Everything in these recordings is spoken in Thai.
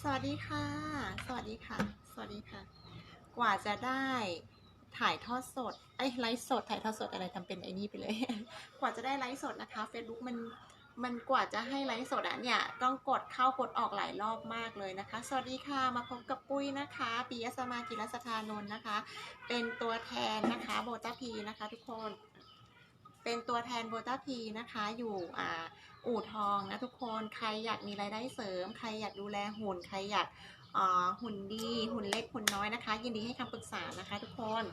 สวัสดีค่ะ สวัสดีค่ะ สวัสดีค่ะ กว่าจะได้ถ่ายทอดสด ไอ้ไลฟ์สด ถ่ายทอดสดอะไรทำเป็นไอ้นี่ไปเลย กว่าจะได้ไลฟ์สดนะคะ Facebook มันมันกว่าจะให้ไลฟ์สดอะเนี่ยต้องกดเข้ากดออกหลายรอบมากเลยนะคะ สวัสดีค่ะมาพบกับปุ้ยนะคะปิยสมากิรสธานนท์นะคะ เป็นตัวแทนนะคะโบตาพีนะคะทุกคน เป็นตัวแทนโบต้าพีนะคะอยู่อ่าอู่ทองนะทุกคนใครอยากมีรายได้เสริม ใครอยากดูแลหุ่น ใครอยากหุ่นดีหุ่นเล็กหุ่นน้อยนะคะ ยินดีให้คำปรึกษานะคะ ทุกคน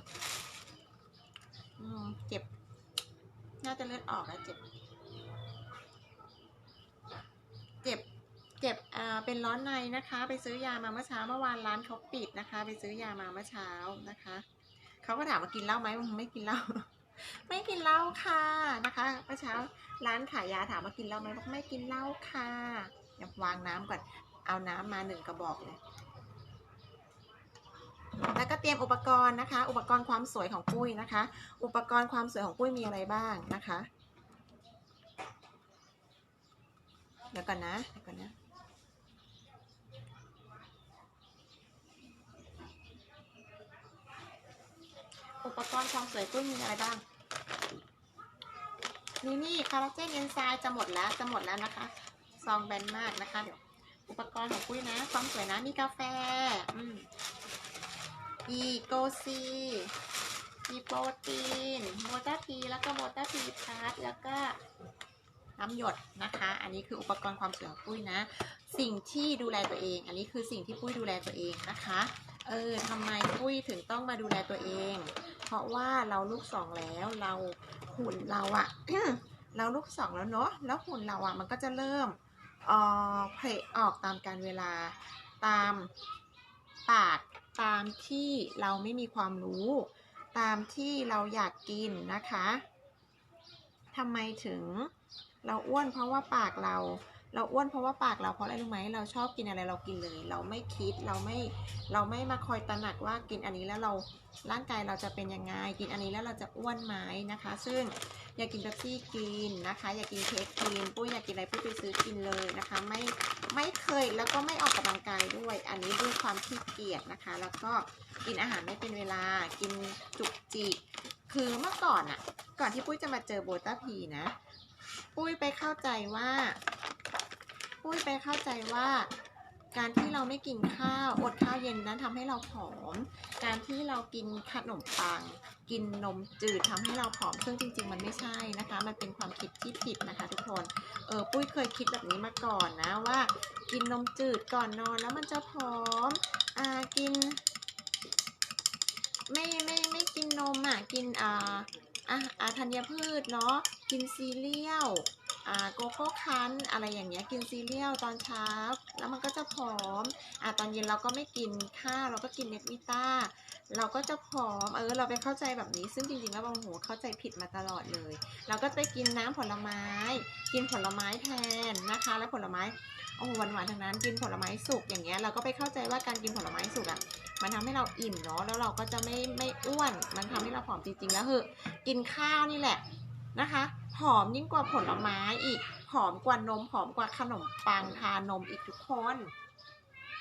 เจ็บ น่าจะเลือดออกแล้วเจ็บ เจ็บเจ็บอ่าเป็นร้อนในนะคะ ไปซื้อยามาเมื่อเช้าเมื่อวานร้านเขาปิดนะคะ ไปซื้อยามาเมื่อเช้านะคะเขาก็ถามว่ากินเหล้าไหมผมไม่กินเหล้า ไม่กินเหล้าค่ะนะคะเมื่อเช้าร้านขายยาถามว่ากินเหล้าไหมบอกไม่กินเหล้าค่ะเดี๋ยวางน้ำก่อนเอาน้ำมาหนึ่งกระบอกเลย แล้วก็เตรียมอุปกรณ์นะคะ อุปกรณ์ความสวยของปุ้ยนะคะ อุปกรณ์ความสวยของปุ้ยมีอะไรบ้างนะคะ เดี๋ยวก่อนนะเดี๋ยวก่อนนะ อุปกรณ์ความสวยปุ้ยมีอะไรบ้างนี่นี่คอลลาเจนเอนไซม์จะหมดแล้วจะหมดแล้วนะคะซองแบนมากนะคะเดี๋ยวอุปกรณ์ของปุ้ยนะ ความสวยนะมีกาแฟอืมอีโกซีมีโปรตีนโบตาพีแล้วก็โบตาพีพาร์ทแล้วก็น้ำหยดนะคะ อันนี้คืออุปกรณ์ความสวยของปุ้ยนะ สิ่งที่ดูแลตัวเอง อันนี้คือสิ่งที่ปุ้ยดูแลตัวเองนะคะ เออทำไมปุ้ยถึงต้องมาดูแลตัวเอง เพราะว่าเราลูกสองแล้วเราหุ่นเราอะเราลูกสองแล้วเนาะแล้วหุ่นเราอะมันก็จะเริ่มเอ่อเพลออกตามการเวลาตามปากตามที่เราไม่มีความรู้ ตามที่เราอยากกินนะคะทำไมถึงเราอ้วนเพราะว่าปากเรา เราอ้วนเพราะว่าปากเราเพราะอะไรรู้ไหมเราชอบกินอะไรเรากินเลย เราไม่คิดเราไม่เราไม่มาคอยตระหนักว่ากินอันนี้แล้วเราร่างกายเราจะเป็นยังไงกินอันนี้แล้วเราจะอ้วนไหมนะคะ ซึ่งอยากกินเบปซี่กินนะคะ อยากกินเค้กกินปุ้ยอยากกินอะไรปุ้ยไปซื้อกินเลยนะคะ ไม่ไม่เคยแล้วก็ไม่ออกกำลังกายด้วย อันนี้ด้วยความขี้เกียจนะคะ แล้วก็กินอาหารไม่เป็นเวลากินจุกจิกคือเมื่อก่อนอะก่อนที่ปุ้ยจะมาเจอโบต้าพีนะ ปุ้ยไปเข้าใจว่า ปุ้ยไปเข้าใจว่า การที่เราไม่กินข้าวอดข้าวเย็นนั้นทำให้เราผอม การที่เรากินขนมปัง กินนมจืดทำให้เราผอม ซึ่งจริง ๆ มันไม่ใช่นะคะ มันเป็นความคิดที่ผิดนะคะทุกคนเออปุ้ยเคยคิดแบบนี้มาก่อนนะว่า กินนมจืดก่อนนอนแล้วมันจะผอมอ่ากิน ไม่ไม่ไม่กินนมอะกินอ่าอะธัญพืชเนาะกินซีเรียล โกโก้คันอะไรอย่างเงี้ยกินซีเรียลตอนเช้า แล้วมันก็จะผอมอะตอนเย็นเราก็ไม่กินข้าวเราก็กินเม็ดวิต้าเราก็จะผอมเออเราไปเข้าใจแบบนี้ ซึ่งจริงๆแล้วบางโหเข้าใจผิดมาตลอดเลย เราก็ไปกินน้ำผลไม้ กินผลไม้แทนนะคะ แล้วผลไม้โอ้หหวานๆทั้งนั้นกินผลไม้สุกอย่างเงี้ยเราก็ไปเข้าใจว่าการกินผลไม้สุกอะมันทำให้เราอิ่มเนาะแล้วเราก็จะไม่ไม่อ้วน มันทำให้เราผอมจริงๆแล้วคือกินข้าวนี่แหละนะคะ ผอมยิ่งกว่าผลไม้อีกผอมกว่านมผอมกว่าขนมปังทานมอีกทุกคน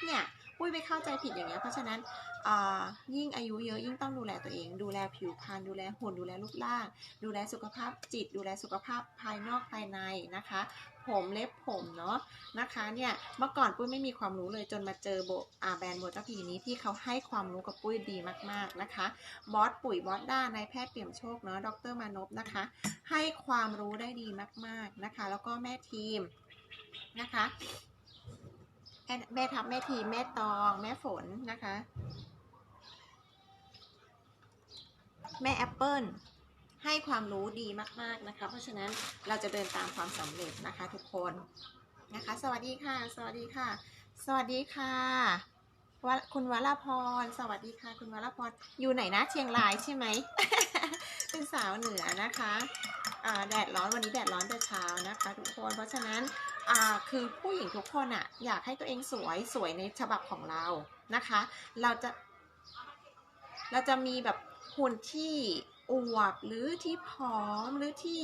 เนี่ยปุ้ยไปเข้าใจผิดอย่างเงี้ยเพราะฉะนั้นอ่ายิ่งอายุเยอะยิ่งต้องดูแลตัวเอง ดูแลผิวพรรณดูแลหุ่นดูแลรูปร่าง ดูแลสุขภาพจิต ดูแลสุขภาพภายนอกภายในนะคะ ผมเล็บผมเนาะนะคะเนี่ยเมื่อก่อนปุ้ยไม่มีความรู้เลยจนมาเจอโบอาแบรนด์โบตาพีนี้ที่เขาให้ความรู้กับปุ้ยดีมากๆนะคะบอสปุ๋ยบอสด้านายแพทย์เปี่ยมโชคเนาะดรมานพนะคะ ให้ความรู้ได้ดีมากๆนะคะ แล้วก็แม่ทีมนะคะแม่แม่ทับแม่ทีมแม่ตองแม่ฝนนะคะ แม่แอปเปิล ให้ความรู้ดีมากๆนะคะ เพราะฉะนั้นเราจะเดินตามความสำเร็จนะคะทุกคนนะคะ สวัสดีค่ะ สวัสดีค่ะ สวัสดีค่ะวคุณวรพร สวัสดีค่ะ คุณวรพร อยู่ไหนนะเชียงรายใช่ไหม เป็นสาวเหนือนะคะอ่าแดดร้อนวันนี้แดดร้อนแต่เช้านะคะ ทุกคน เพราะฉะนั้นอ่าคือผู้หญิงทุกคนอะอยากให้ตัวเองสวยสวยในฉบับของเรานะคะ เราจะ เราจะมีแบบหุ่นที่ อวบหรือที่ผอมหรือที่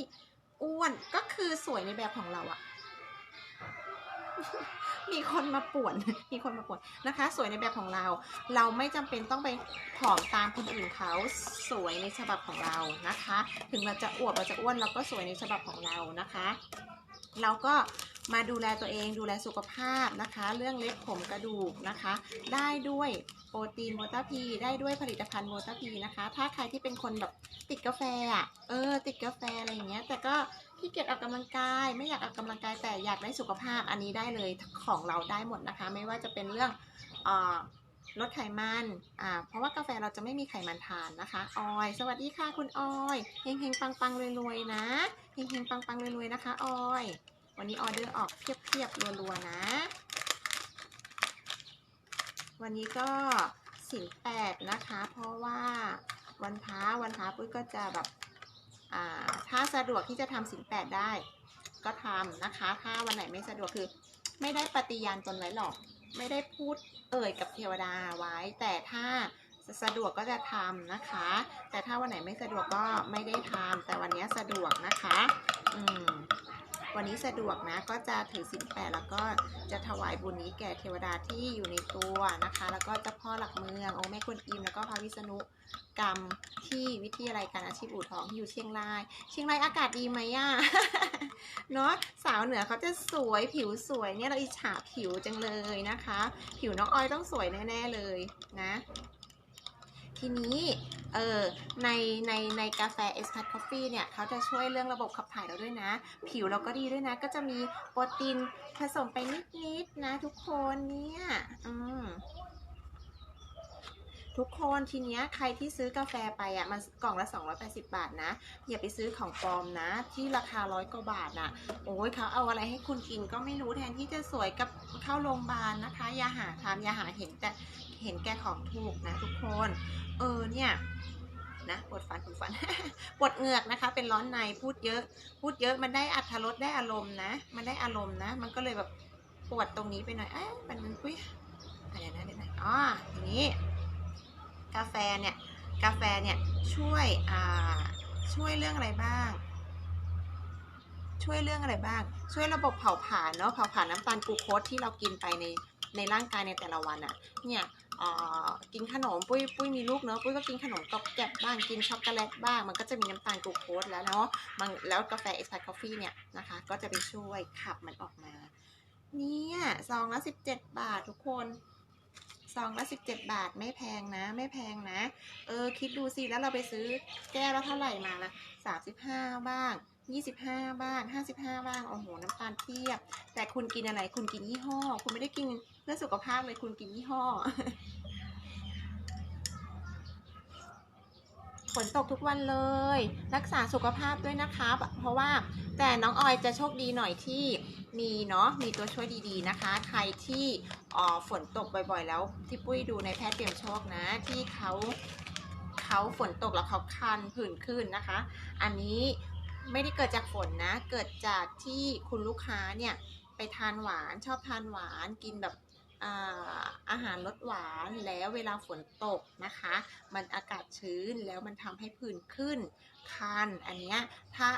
อ้วนก็คือสวยในแบบของเราอะมีคนมาป่วน มีคนมาป่วนนะคะ สวยในแบบของเรา เราไม่จำเป็นต้องไปผอมตามคนอื่นเขาสวยในฉบับของเรานะคะ ถึงเราจะอวบเราจะอ้วนเราก็สวยในฉบับของเรานะคะ เราก็ มาดูแลตัวเองดูแลสุขภาพนะคะ เรื่องเล็บผมกระดูกนะคะ ได้ด้วยโปรตีนโมตาพีได้ด้วยผลิตภัณฑ์โมตาพีนะคะ ถ้าใครที่เป็นคนแบบติดกาแฟอะเออ ติดกาแฟอะไรอย่างเงี้ย แต่ก็ขี้เกียจออกกำลังกาย ไม่อยากออกกำลังกายแต่อยากได้สุขภาพอันนี้ได้เลยของเราได้หมดนะคะ ไม่ว่าจะเป็นเรื่องออลดไขมัน อ่า เพราะว่ากาแฟเราจะไม่มีไขมันทานนะคะ ออย สวัสดีค่ะคุณออย เฮงเฮงปังปังๆรวยนะ เฮงเฮงปังปังๆรวยนะคะ ออย วันนี้ออเดอร์ออกเพียบๆรัวๆนะ วันนี้ก็สินแปดนะคะ เพราะว่าวันพระวันพระปุ้ยก็จะแบบถ้าสะดวกที่จะทำสินแปดได้ ก็ทำนะคะ ถ้าวันไหนไม่สะดวกคือ ไม่ได้ปฏิญาณตนไว้หรอก ไม่ได้พูดเอ่ยกับเทวดาไว้ แต่ถ้าสะดวกก็จะทำนะคะ แต่ถ้าวันไหนไม่สะดวกก็ไม่ได้ทำแต่วันนี้สะดวกนะคะ อืม วันนี้สะดวกนะก็จะถือศีลแปดแล้วก็จะถวายบุญนี้แก่เทวดาที่อยู่ในตัวนะคะ แล้วก็เจ้าพ่อหลักเมืององค์แม่กวนอิมแล้วก็พระวิษณุกรรมที่วิทยาลัยการอาชีพอู่ทองที่อยู่เชียงราย เชียงรายอากาศดีไหมอะเนาะสาวเหนือเขาจะสวยผิวสวยเนี่ยเราอิจฉาผิวจังเลยนะคะ ผิวน้องออยต้องสวยแน่ๆเลยนะ ทีนี้เออในในในกาแฟเอสคัตคอฟฟี่เนี่ยเขาจะช่วยเรื่องระบบขับถ่ายเราด้วยนะ ผิวเราก็ดีด้วยนะ ก็จะมีโปรตีนผสมไปนิดๆนะทุกคนเนี่ย อืม ทุกคนทีเนี้ยใครที่ซื้อกาแฟไปอะมันกล่องละ 280 บาทนะ อย่าไปซื้อของปลอมนะ ที่ราคาร้อยกว่าบาทน่ะโอ้ยเขาเอาอะไรให้คุณกินก็ไม่รู้แทนที่จะสวยกับเข้าโรงพยาบาลนะคะ อย่าหาทำอย่าหาเห็นแต่เห็นแก่ของถูกนะทุกคน เออเนี่ยนะปวดฟันปวดฟันปวดเหงือกนะคะ เป็นร้อนในพูดเยอะ พูดเยอะมันได้อัธรสได้อารมณ์นะ มันได้อารมณ์นะ มันก็เลยแบบปวดตรงนี้ไปหน่อยเอ๊ะมันมันอุ้ยอะไรนะเดี๋ยวนะอ๋อทีนี้ กาแฟเนี่ยกาแฟเนี่ยช่วยช่วยเรื่องอะไรบ้าง ช่วยเรื่องอะไรบ้าง ช่วยระบบเผาผลาญเนาะเผาผลาญน้ำตาลกลูโคสที่เรากินไปในในร่างกายในแต่ละวันอะ่ะเนี่ยกินขนมปุ้ยปุ้ยมีลูกเนอะปุ้ยก็กินขนมกรอบแกบบ้างกินช็อกโกแลตบ้าง มันก็จะมีน้ำตาลกลูโคสแล้วเนาะมันแล้วกาแฟเอสไ r คอฟฟี่เนี่ยนะคะ ก็จะไปช่วยขับมันออกมา เนี่ยซองละสิบเจ็ดบาททุกคน ซองละสิบเจ็ดบาทไม่แพงนะ ไม่แพงนะ เออ คิดดูสิ แล้วเราไปซื้อแก้วละเท่าไหร่มาละสามสิบห้าบ้างยี่สิบห้าบ้างห้าสิบห้าบ้าง โอ้โห น้ำตาลเทียบ แต่คุณกินอะไร คุณกินยี่ห้อ คุณไม่ได้กินเพื่อสุขภาพเลย คุณกินยี่ห้อ นตกทุกวันเลย รักษาสุขภาพด้วยนะคะเพราะว่าแต่น้องออยจะโชคดีหน่อยที่มีเนาะมีตัวช่วยดีๆนะคะ ใครที่ออฝนตกบ่อยๆ แล้วที่ปุ้ยดูในแพทย์เตรียมโชคนะ ที่เขาเขาฝนตกแล้วเขาคันผื่นขึ้นนะคะ อันนี้ไม่ได้เกิดจากฝนนะ เกิดจากที่คุณลูกค้าเนี่ยไปทานหวานชอบทานหวานกินแบบ อาหารรสหวานแล้วเวลาฝนตกนะคะ มันอากาศชื้นแล้วมันทำให้ผื่นขึ้นคันอันเนี้ยถ้า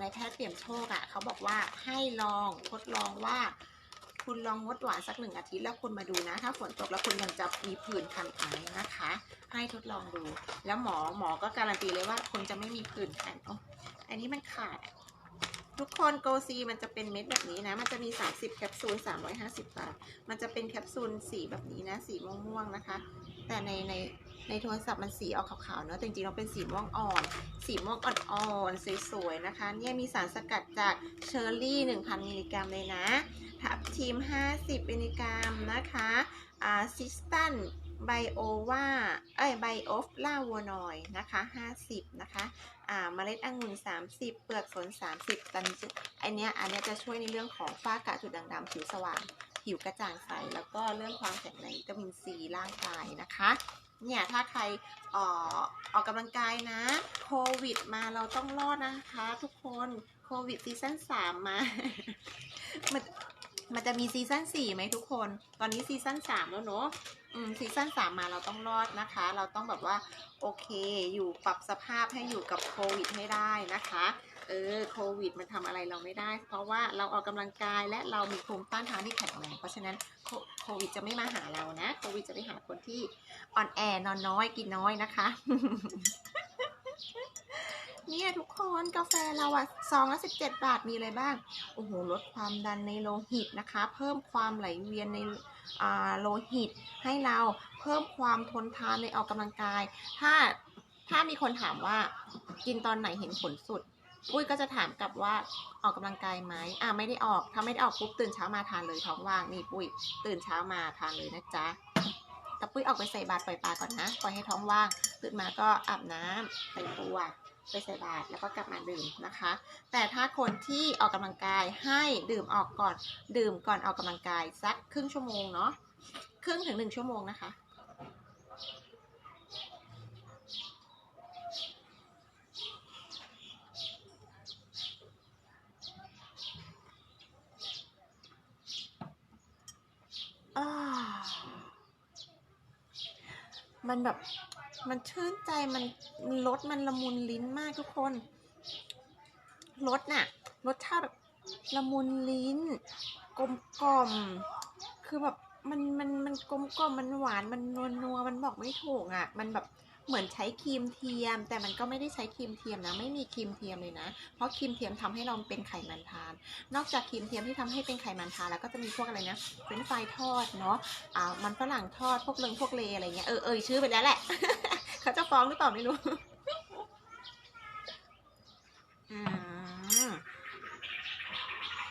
ในแพทย์เปี่ยมโชคอะ่ะเขาบอกว่าให้ลองทดลองว่า คุณลองงดหวานสักหนึ่งอาทิตย์แล้วคุณมาดูนะ ถ้าฝนตกแล้วคุณยังจะมีผื่นคันไหมนะคะ ให้ทดลองดู แล้วหมอหมอก็การันตีเลยว่าคุณจะไม่มีผื่นคันอ๋ออันนี้มันขาด ทุกคนโกซีมันจะเป็นเม็ดแบบนี้นะ มันจะมี 30 แคปซูล 350 บาท มันจะเป็นแคปซูลสีแบบนี้นะ สีม่วงๆนะคะ แต่ในในในโทรศัพท์มันสีออกขาวๆเนอะแต่จริงๆเราเป็นสีม่วงอ่อน สีม่วงอ่อนๆสวยๆนะคะ เนี่ยมีสารสกัดจากเชอร์รี่ 1,000 มิลลิกรัมเลยนะ ทับทีม 50 มิลลิกรัมนะคะอ่าซิสตันไบโอว่าเอ้ยไบโอฟลาวัวนอยนะคะ 50 นะคะ อ่าเมล็ดองุ่น 30 เปลือกสน 30ตันจอันเนี้ยอันเนี้ยจะช่วยในเรื่องของฝ้ากระจุดด่างดำผิวสว่าง ผิวกระจ่างใส แล้วก็เรื่องความแข็งแรงวิตามินซีร่างกายนะคะเนี่ยถ้าใครเอ่อออกกำลังกายนะ โควิดมาเราต้องรอดนะคะ ทุกคนโควิดซีซั่น3มา มัน มันจะมีซีซั่น4ไหมทุกคน ตอนนี้ซีซั่น3แล้วเนอะอืม ซีซั่น3มมาเราต้องรอดนะคะ เราต้องแบบว่า โอเค อยู่ปรับสภาพให้อยู่กับโควิดให้ได้นะคะ เออ โควิดมันทำอะไรเราไม่ได้ เพราะว่าเราออกกำลังกายและเรามีภูมิต้านทานที่แข็งแรง เพราะฉะนั้นโคโควิดจะไม่มาหาเรานะ โควิดจะไปหาคนที่อ่อนแอนอนน้อยกินน้อยนะคะ เนี่ยทุกคนกาแฟเราอะซองละ17บเจ็ดบาทมีอะไรบ้าง โอ้โห ลดความดันในโลหิตนะคะ เพิ่มความไหลเวียนในอ่าโลหิต ให้เราเพิ่มความทนทานในออกกำลังกาย ถ้าถ้ามีคนถามว่ากินตอนไหนเห็นผลสุดปุ้ยก็จะถามกลับว่าออกกำลังกายไหมอ่าไม่ได้ออก ถ้าไม่ได้ออกปุ๊บตื่นเช้ามาทานเลยท้องว่างนี่ปุ้ยตื่นเช้ามาทานเลยนะจ๊ะแต่ปุ้ยออกไปใส่บาตรปล่อยปลาก่อนนะ ปล่อยให้ท้องว่าง ตื่นมาก็อาบน้ำแต่งตัว ไปใส่บาตรแล้วก็กลับมาดื่มนะคะ แต่ถ้าคนที่ออกกำลังกายให้ดื่มออกก่อนดื่มก่อนออกกำลังกายสักครึ่งชั่วโมงเนาะครึ่งถึงหนึ่งชั่วโมงนะคะอ่ามันแบบ มันชื่นใจมันรสมันละมุนลิ้นมากทุกคนรสน่ะรสชาติแบบละมุนลิ้น กลมกล่อม คือแบบมันมันมันกลมกล่อมมันหวานมันนัวนัวมันบอกไม่ถูกอะ มันแบบ เหมือนใช้ครีมเทียม แต่มันก็ไม่ได้ใช้ครีมเทียมนะ ไม่มีครีมเทียมเลยนะ เพราะครีมเทียมทำให้เราเป็นไขมันทาน นอกจากครีมเทียมที่ทำให้เป็นไขมันทานแล้วก็จะมีพวกอะไรนะเป็นช์ฟรายทอดเนาะอ่ามันฝรั่งทอดพวกเลิงพวกเลอะไรเงี้ยเออเออชื่อไปแล้วแหละเขาจะฟ้องหรือเปล่าไม่รู้อืม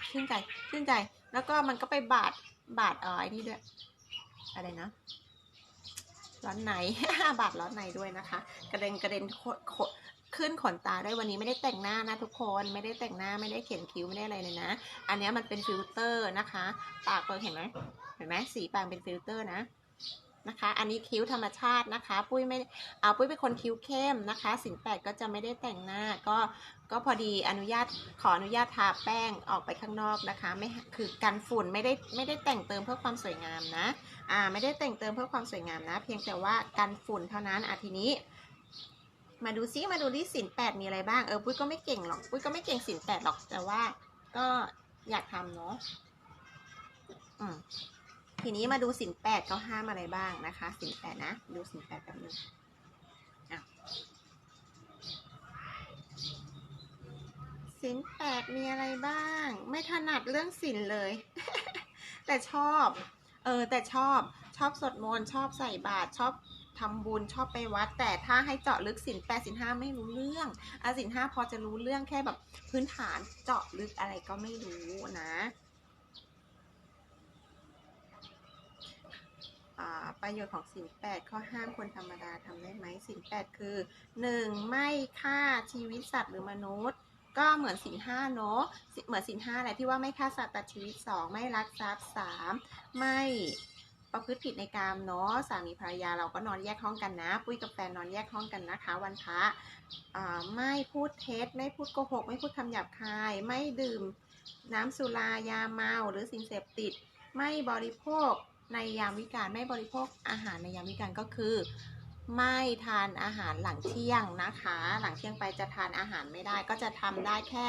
ชื่นใจชื่นใจ แล้วก็มันก็ไปบาดบาดเออไอ้นี่ด้วยอะไรนะ ร้อนในบาดร้อนในด้วยนะคะ กระเด็นกระเด็นขึ้นขนตาได้วันนี้ไม่ได้แต่งหน้านะทุกคนไม่ได้แต่งหน้าไม่ได้เขียนคิ้วไม่ได้อะไรเลยนะ อันนี้มันเป็นฟิลเตอร์นะคะ ปากเราเห็นไหมเห็นไหมสีปากเป็นฟิลเตอร์นะ นะคะ อันนี้คิ้วธรรมชาตินะคะ ปุ้ยไม่เอาปุ้ยเป็นคนคิ้วเข้มนะคะ สินแปดก็จะไม่ได้แต่งหน้าก็ก็พอดีอนุญาตขออนุญาตทาแป้งออกไปข้างนอกนะคะ ไม่คือกันฝุ่นไม่ได้ไม่ได้แต่งเติมเพื่อความสวยงามนะอ่าไม่ได้แต่งเติมเพื่อความสวยงามนะ เพียงแต่ว่ากันฝุ่นเท่านั้นอาทีนี้มาดูซิมาดูที่สินแปดมีอะไรบ้างเออปุ้ยก็ไม่เก่งหรอกปุ้ยก็ไม่เก่งสินแปดหรอกแต่ว่าก็อยากทำเนาะอืม ทีนี้มาดูสินแปดเขาห้ามอะไรบ้างนะคะ สินแปดนะ ดูสินแปดแบบนึงอะสินแปดมีอะไรบ้าง ไม่ถนัดเรื่องสินเลย แต่ชอบ เออ แต่ชอบชอบสวดมนต์ชอบใส่บาตรชอบทำบุญชอบไปวัด แต่ถ้าให้เจาะลึกสินแปดสินห้าไม่รู้เรื่องอาสินห้าพอจะรู้เรื่องแค่แบบพื้นฐานเจาะลึกอะไรก็ไม่รู้นะ อ่า ประโยชน์ของสินแปดข้อห้ามคนธรรมดาทำได้ไหมสินแปดคือหนึ่งไม่ฆ่าชีวิตสัตว์หรือมนุษย์ ก็เหมือนสินห้าเนาะเหมือนสินห้าแหละที่ว่าไม่ฆ่าสัตว์ตัดชีวิตสองไม่ลักทรัพย์สามไม่ประพฤติผิดในกามเนาะสามีภรรยาเราก็นอนแยกห้องกันนะ ปุ้ยกับแฟนนอนแยกห้องกันนะคะ วันพระไม่พูดเท็จ ไม่พูดโกหก ไม่พูดคำหยาบคาย ไม่ดื่มน้ำสุรายาเมาหรือสิ่งเสพติด ไม่บริโภค ในยามวิกาลไม่บริโภคอาหารในยามวิกาลก็คือ ไม่ทานอาหารหลังเที่ยงนะคะ หลังเที่ยงไปจะทานอาหารไม่ได้ ก็จะทำได้แค่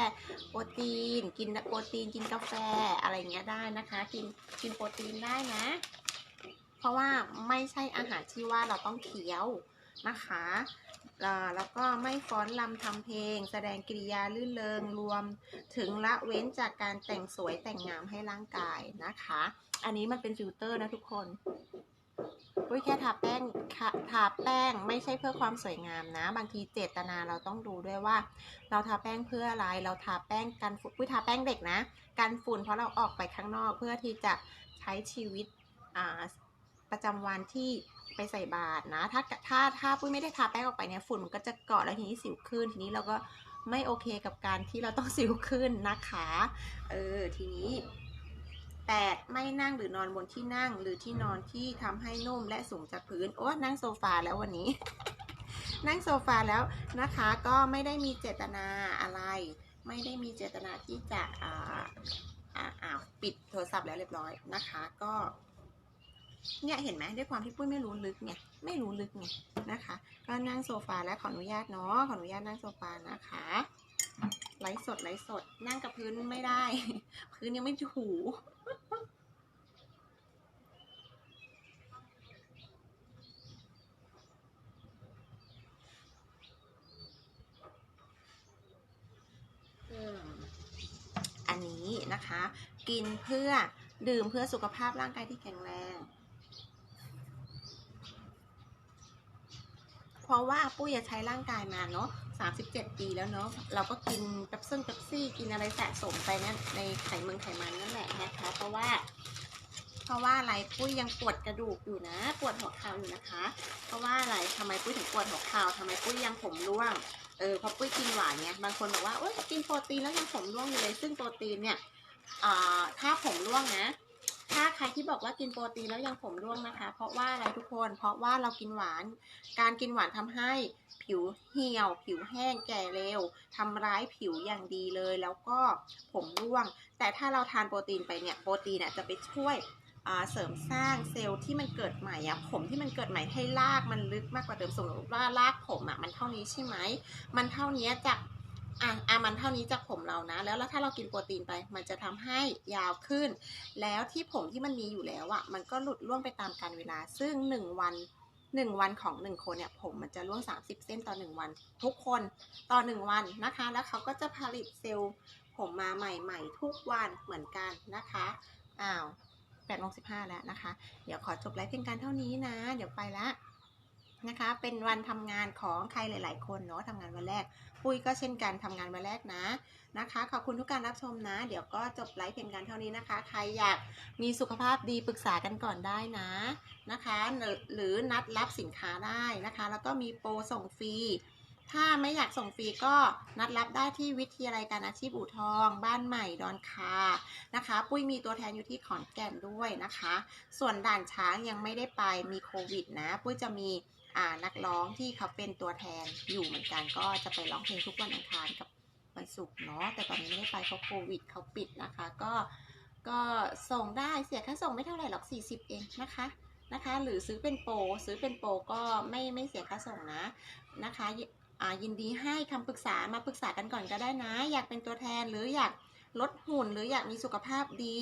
โปรตีน กินโปรตีนกินกาแฟอะไรเงี้ยได้นะคะ กินกินโปรตีนได้นะ เพราะว่าไม่ใช่อาหารที่ว่าเราต้องเคี้ยว นะคะแล้วก็ไม่ฟ้อนรำทำเพลง แสดงกิริยาลื่นเริงรวม ถึงละเว้นจากการแต่งสวยแต่งงามให้ร่างกายนะคะ อันนี้มันเป็นฟิลเตอร์นะทุกคนอุ้ยแค่ทาแป้งทาแป้งไม่ใช่เพื่อความสวยงามนะ บางทีเจตนาเราต้องดูด้วยว่า เราทาแป้งเพื่ออะไร เราทาแป้งกันฝุ่นอุ้ยทาแป้งเด็กนะ กันฝุ่นเพราะเราออกไปข้างนอกเพื่อที่จะใช้ชีวิตประจำวันที่ ไปใส่บาตรนะ ถ้าถ้าถ้าปุ้ยไม่ได้ทาแป้งออกไปเนี่ยฝุ่นมันก็จะเกาะแล้วทีนี้สิวขึ้น ทีนี้เราก็ไม่โอเคกับการที่เราต้องสิวขึ้นนะคะเออทีนี้แปดไม่นั่งหรือนอนบนที่นั่งหรือที่นอนที่ทำให้นุ่มและสูงจากพื้น โอ้นั่งโซฟาแล้ววันนี้ นั่งโซฟาแล้วนะคะก็ไม่ได้มีเจตนาอะไร ไม่ได้มีเจตนาที่จะอ่าอ่าอ้าวปิดโทรศัพท์แล้วเรียบร้อยนะคะ ก็ เนี่ยเห็นไหมด้วยความที่ปุ้ยไม่รู้ลึกไงไม่รู้ลึกไงนะคะ ก็นั่งโซฟาแล้วขออนุญาตเนาะขออนุญาตนั่งโซฟานะคะไลฟ์สดไลฟ์สดนั่งกับพื้นไม่ได้ พื้นยังไม่ถูอันนี้นะคะ กินเพื่อดื่มเพื่อสุขภาพร่างกายที่แข็งแรง เพราะว่าปุ้ยจะใช้ร่างกายมาเนาะ37 ปีแล้วเนาะเราก็กินเป๊ปซี่เป๊ปซี่กินอะไรสะสมไปนี่ยในไขมันไขมันนั่นแหละนะคะเพราะว่า เพราะว่าอะไรปุ้ยยังปวดกระดูกอยู่นะ ปวดหัวเข่าอยู่นะคะ เพราะว่าอะไรทำไมปุ้ยถึงปวดหัวเข่าทำไมปุ้ยยังผมร่วงเออพราะปุ้ยกินหวานเนี่ยบางคนบอกว่าโอ๊ยกินโปรตีนแล้วยังผมร่วงอยู่เลยซึ่งโปรตีนเนี่ยอ่าถ้าผมร่วงนะ ถ้าใครที่บอกว่ากินโปรตีนแล้วยังผมร่วงนะคะ เพราะว่าอะไรทุกคน เพราะว่าเรากินหวาน การกินหวานทำให้ผิวเหี่ยว ผิวแห้งแก่เร็วทำร้ายผิวอย่างดีเลย แล้วก็ผมร่วง แต่ถ้าเราทานโปรตีนไปเนี่ยโปรตีนเนี่ยจะไปช่วยเสริมสร้างเซลล์ที่มันเกิดใหม่อะผมที่มันเกิดใหม่ให้รากมันลึกมากกว่าเดิมสมมติว่ารากผมอะมันเท่านี้ใช่ไหมมันเท่านี้จาก อะอะมันเท่านี้จากผมเรานะ แล้วแล้วถ้าเรากินโปรตีนไป มันจะทำให้ยาวขึ้น แล้วที่ผมที่มันมีอยู่แล้วอะมันก็หลุดร่วงไปตามกาลเวลา ซึ่งหนึ่งวันหนึ่งวันของหนึ่งคนเนี่ย ผมมันจะร่วง 30 เส้นต่อหนึ่งวัน ทุกคนต่อหนึ่งวันนะคะ แล้วเขาก็จะผลิตเซลล์ผมมาใหม่ ๆ ทุกวันเหมือนกันนะคะ อ้าวแปดโมงสิบห้าแล้วนะคะ เดี๋ยวขอจบไลฟ์เพียงการเท่านี้นะ เดี๋ยวไปละ นะคะ เป็นวันทำงานของใครหลาย ๆ คนเนาะทำงานวันแรก ปุ้ยก็เช่นกันทำงานวันแรกนะนะคะ ขอบคุณทุกการรับชมนะ เดี๋ยวก็จบไลฟ์เพียงการเท่านี้นะคะ ใครอยากมีสุขภาพดีปรึกษากันก่อนได้นะนะคะ หรือนัดรับสินค้าได้นะคะ แล้วก็มีโปรส่งฟรีถ้าไม่อยากส่งฟรีก็นัดรับได้ที่วิทยาลัยการอาชีพอู่ทอง บ้านใหม่ดอนคานะคะ ปุ้ยมีตัวแทนอยู่ที่ขอนแก่นด้วยนะคะ ส่วนด่านช้างยังไม่ได้ไปมีโควิดนะ ปุ้ยจะมี นักร้องที่เขาเป็นตัวแทนอยู่เหมือนกันก็จะไปร้องเพลงทุกวันอังคารกับวันศุกร์เนาะแต่ตอนนี้ไม่ได้ไปเพราะโควิดเขาปิดนะคะ ก็ก็ส่งได้เสียค่าส่งไม่เท่าไหร่หรอก 40 เองนะคะนะคะ หรือซื้อเป็นโปรซื้อเป็นโปรก็ไม่ไม่เสียค่าส่งนะนะคะยิอ่ายินดีให้คำปรึกษามาปรึกษากันก่อนก็ได้นะ อยากเป็นตัวแทนหรืออยากลดหุ่นหรืออยากมีสุขภาพดี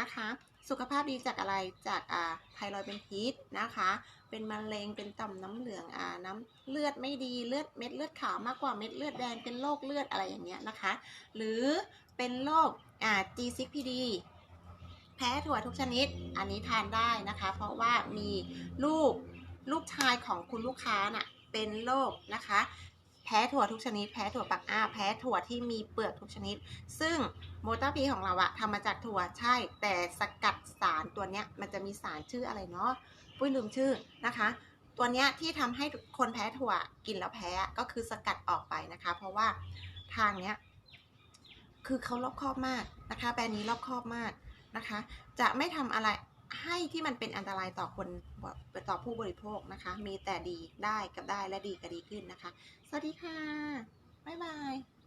นะคะ สุขภาพดีจากอะไรจากอ่าไทรอยด์เป็นพิษนะคะ เป็นมะเร็งเป็นต่อมน้ำเหลืองอ่าน้ำเลือดไม่ดีเลือดเม็ดเลือดขาวมากกว่าเม็ดเลือดแดงเป็นโรคเลือดอะไรอย่างเงี้ยนะคะ หรือเป็นโรคอ่า G6PD แพ้ถั่วทุกชนิดอันนี้ทานได้นะคะ เพราะว่ามีลูกลูกชายของคุณลูกค้าน่ะเป็นโรคนะคะ แพ้ถั่วทุกชนิด แพ้ถั่วปักอ้า แพ้ถั่วที่มีเปลือกทุกชนิด ซึ่งโมตาพีของเราอะทำมาจากถั่วใช่ แต่สกัดสารตัวเนี้ยมันจะมีสารชื่ออะไรเนาะ ปุ้ยลืมชื่อนะคะ ตัวเนี้ยที่ทำให้คนแพ้ถั่วกินแล้วแพ้ก็คือสกัดออกไปนะคะ เพราะว่าทางเนี้ยคือเขารอบคอบมากนะคะ แบรนด์นี้รอบคอบมากนะคะ จะไม่ทำอะไรให้ที่มันเป็นอันตรายต่อคนต่อผู้บริโภคนะคะ มีแต่ดีได้กับได้และดีกับดีขึ้นนะคะ สวัสดีค่ะ บ๊ายบาย